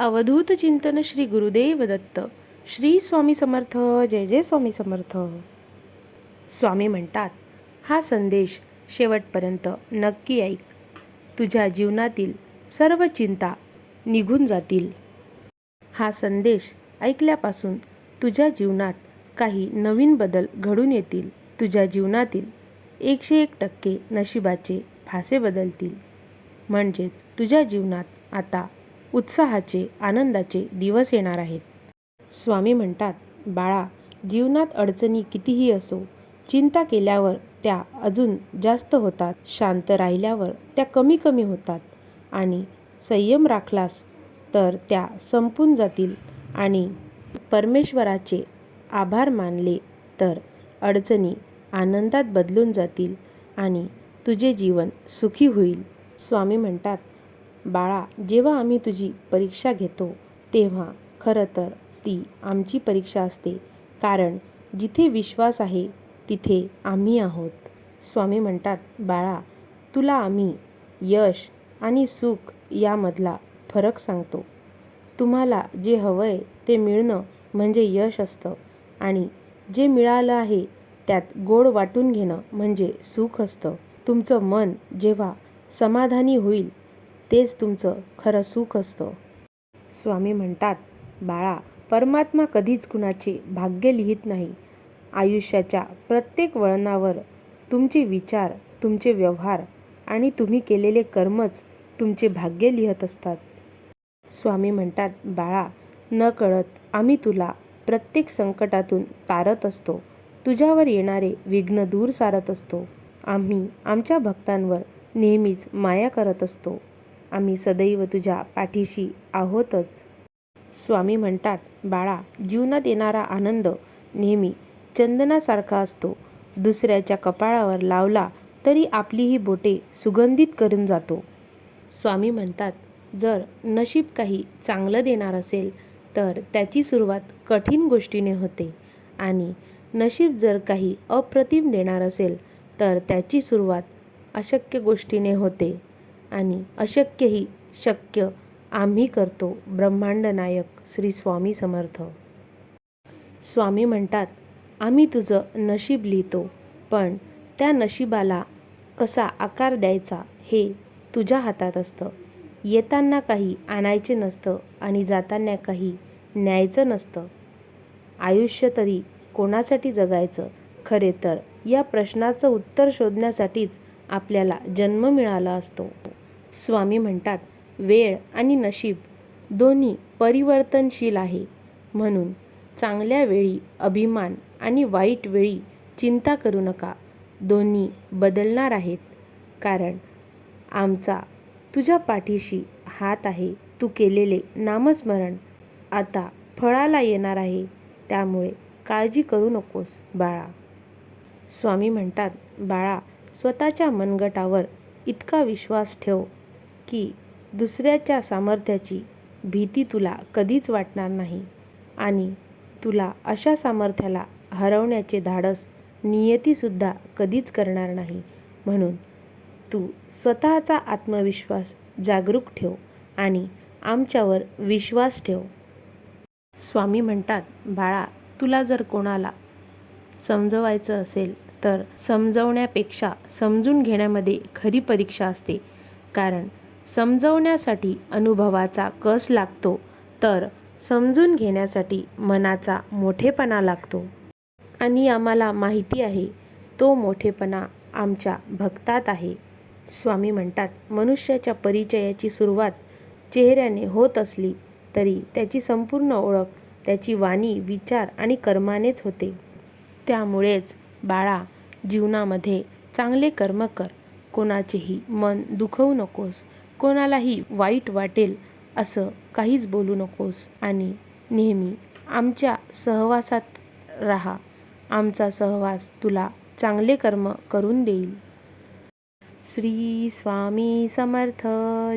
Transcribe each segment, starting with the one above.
अवधूत चिंतन श्री गुरुदेव दत्त. श्री स्वामी समर्थ जय जय स्वामी समर्थ. स्वामी म्हणतात हा संदेश शेवटपर्यंत नक्की ऐक. तुझ्या जीवनातील सर्व चिंता निघून जातील. हा संदेश ऐकल्यापासून तुझ्या जीवनात काही नवीन बदल घडून येतील. तुझ्या जीवनातील एकशे एक टक्के नशिबाचे फासे बदलतील. म्हणजेच तुझ्या जीवनात आता उत्साहाचे आनंदाचे दिवस येणार आहेत. स्वामी म्हणतात बाळा जीवनात अडचणी कितीही असो चिंता केल्यावर त्या अजून जास्त होतात. शांत राहिल्यावर त्या कमी कमी होतात. आणि संयम राखलास तर त्या संपून जातील. आणि परमेश्वराचे आभार मानले तर अडचणी आनंदात बदलून जातील आणि तुझे जीवन सुखी होईल. स्वामी म्हणतात बाळा जेव्हा आम्ही तुझी परीक्षा घेतो तेव्हा खरं तर ती आमची परीक्षा असते. कारण जिथे विश्वास आहे तिथे आम्ही आहोत. स्वामी म्हणतात बाळा तुला आम्ही यश आणि सुख यामधला फरक सांगतो. तुम्हाला जे हवं आहे ते मिळणं म्हणजे यश असतं आणि जे मिळालं आहे त्यात गोड वाटून घेणं म्हणजे सुख असतं. तुमचं मन जेव्हा समाधानी होईल तेच तुमचं खरं सुख असतं. स्वामी म्हणतात बाळा परमात्मा कधीच कुणाचे भाग्य लिहित नाही. आयुष्याच्या प्रत्येक वळणावर तुमचे विचार तुमचे व्यवहार आणि तुम्ही केलेले कर्मच तुमचे भाग्य लिहत असतात. स्वामी म्हणतात बाळा न कळत आम्ही तुला प्रत्येक संकटातून तारत असतो. तुझ्यावर येणारे विघ्न दूर सारत असतो. आम्ही आमच्या भक्तांवर नेहमीच माया करत असतो. आम्ही सदैव तुझ्या पाठीशी आहोतच. स्वामी म्हणतात बाळा जीवनात येणारा आनंद नेहमी चंदनासारखा असतो. दुसऱ्याच्या कपाळावर लावला तरी आपली ही बोटे सुगंधित करून जातो. स्वामी म्हणतात जर नशीब काही चांगलं देणार असेल तर त्याची सुरुवात कठीण गोष्टीने होते. आणि नशीब जर काही अप्रतिम देणार असेल तर त्याची सुरुवात अशक्य गोष्टीने होते. आणि अशक्यही शक्य आम्ही करतो ब्रह्मांड नायक श्री स्वामी समर्थ. स्वामी म्हणतात आम्ही तुझं नशीब लिहितो पण त्या नशिबाला कसा आकार द्यायचा हे तुझ्या हातात असतं. येताना काही आणायचे नसतं आणि जाताना काही न्यायचं नसतं. आयुष्य तरी कोणासाठी जगायचं? खरे तर या प्रश्नाचं उत्तर शोधण्यासाठीच आपल्याला जन्म मिळाला असतो. स्वामी म्हणतात वेळ आणि नशीब दोन्ही परिवर्तनशील आहे. म्हणून चांगल्या वेळी अभिमान आणि वाईट वेळी चिंता करू नका. दोन्ही बदलणार आहेत. कारण आमचा तुझ्या पाठीशी हात आहे तू केलेले नामस्मरण आता फळाला येणार आहे त्यामुळे काळजी करू नकोस बाळा. स्वामी म्हणतात बाळा स्वतःच्या मनगटावर इतका विश्वास ठेव की दुसऱ्याच्या सामर्थ्याची भीती तुला कधीच वाटणार नाही आणि तुला अशा सामर्थ्याला हरवण्याचे धाडस नियतीसुद्धा कधीच करणार नाही. म्हणून तू स्वतःचा आत्मविश्वास जागरूक ठेव आणि आमच्यावर विश्वास ठेव. स्वामी म्हणतात बाळा तुला जर कोणाला समजवायचं असेल तर समजवण्यापेक्षा समजून घेण्यामध्ये खरी परीक्षा असते. कारण समजवण्यासाठी अनुभवाचा कस लागतो तर समजून घेण्यासाठी मनाचा मोठेपणा लागतो. आणि आम्हाला माहिती आहे तो मोठेपणा आमच्या भक्तात आहे. स्वामी म्हणतात मनुष्याच्या परिचयाची सुरुवात चेहऱ्याने होत असली तरी त्याची संपूर्ण ओळख त्याची वाणी विचार आणि कर्मानेच होते. त्यामुळेच बाळा जीवनामध्ये चांगले कर्म कर कोणाचेही मन दुखवू नकोस. कोणालाही वाईट वाटेल असं काहीच बोलू नकोस आणि नेहमी आमच्या सहवासात राहा. आमचा सहवास तुला चांगले कर्म करून देईल. श्री स्वामी समर्थ.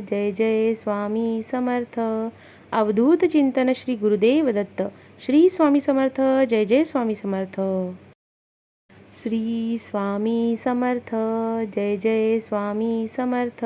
जय जय स्वामी समर्थ. अवधूत चिंतन श्री गुरुदेव दत्त. श्री स्वामी समर्थ. जय जय स्वामी समर्थ. श्री स्वामी समर्थ. जय जय स्वामी समर्थ.